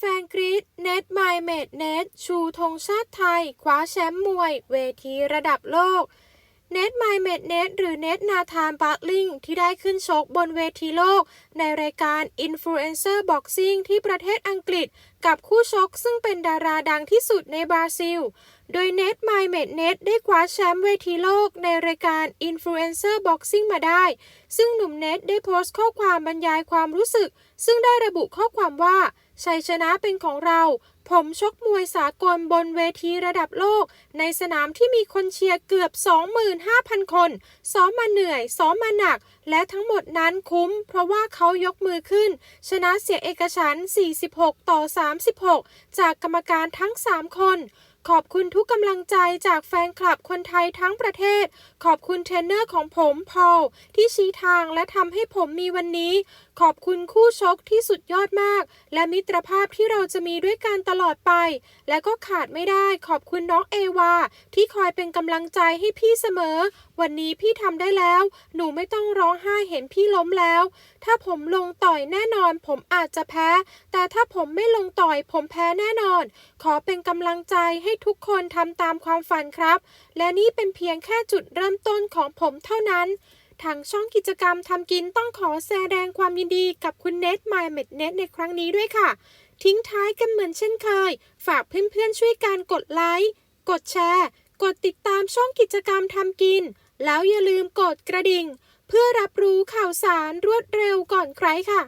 แฟนๆกรีดเน็ตไมเมดเน็ตชูธงชาติไทย คว้าแชมป์มวย เวทีระดับโลกเน็ตไมเมดเน็ตหรือเน็ตนาธานบาร์ลิงที่ได้ขึ้นชกบนเวทีโลก ในรายการ Influencer Boxing ที่ประเทศอังกฤษ กับคู่ชกซึ่งเป็นดาราดังที่สุดในบราซิล โดยเน็ตไมเมดเน็ได้คว้าแชมป์เวทีโลกในรายการ Influencer Boxing มาได้ ซึ่งหนุ่มเน็ตได้โพสต์ข้อความบรรยายความรู้สึก ซึ่งได้ระบุข้อความว่า ชัยชนะเป็นของเรา ผมชกมวยสากลบนเวทีระดับโลก ในสนามที่มีคนเชียร์เกือบ 25,000 คน ซ้อมมาเหนื่อย ซ้อมมาหนัก และทั้งหมดนั้นคุ้ม เพราะว่าเขายกมือขึ้น ชนะเสียเอกฉัน46 ต่อ 36 จากกรรมการทั้ง 3 คน ขอบคุณทุกกำลังใจจากแฟนคลับคนไทยทั้งประเทศ ขอบคุณเทรนเนอร์ของผมพอลที่ชี้ทางและทำให้ผมมีวันนี้ ขอบคุณคู่ชกที่สุดยอดมาก และมิตรภาพที่เราจะมีด้วยกันตลอดไป และก็ขาดไม่ได้ขอบคุณน้องเอวาที่คอยเป็นกำลังใจให้พี่เสมอ วันนี้พี่ทำได้แล้ว หนูไม่ต้องร้องไห้เห็นพี่ล้มแล้ว ถ้าผมลงต่อยแน่นอน ผมอาจจะแพ้ แต่ถ้าผมไม่ลงต่อยผมแพ้แน่นอน ขอเป็นกำลังใจให้ทุกคนทำตามความฝันครับ และนี่เป็นเพียงแค่จุดเริ่มต้นของผมเท่านั้น ทางช่องกิจกรรมทำกินต้องขอแสดงความยินดีกับคุณเนทไมเมดเนทในครั้งนี้ด้วยค่ะ ทิ้งท้ายกันเหมือนเช่นเคย ฝากเพื่อนๆช่วยการกดไลค์กดแชร์ กดติดตามช่องกิจกรรมทำกิน แล้วอย่าลืมกดกระดิ่ง เพื่อรับรู้ข่าวสารรวดเร็วก่อนใครค่ะ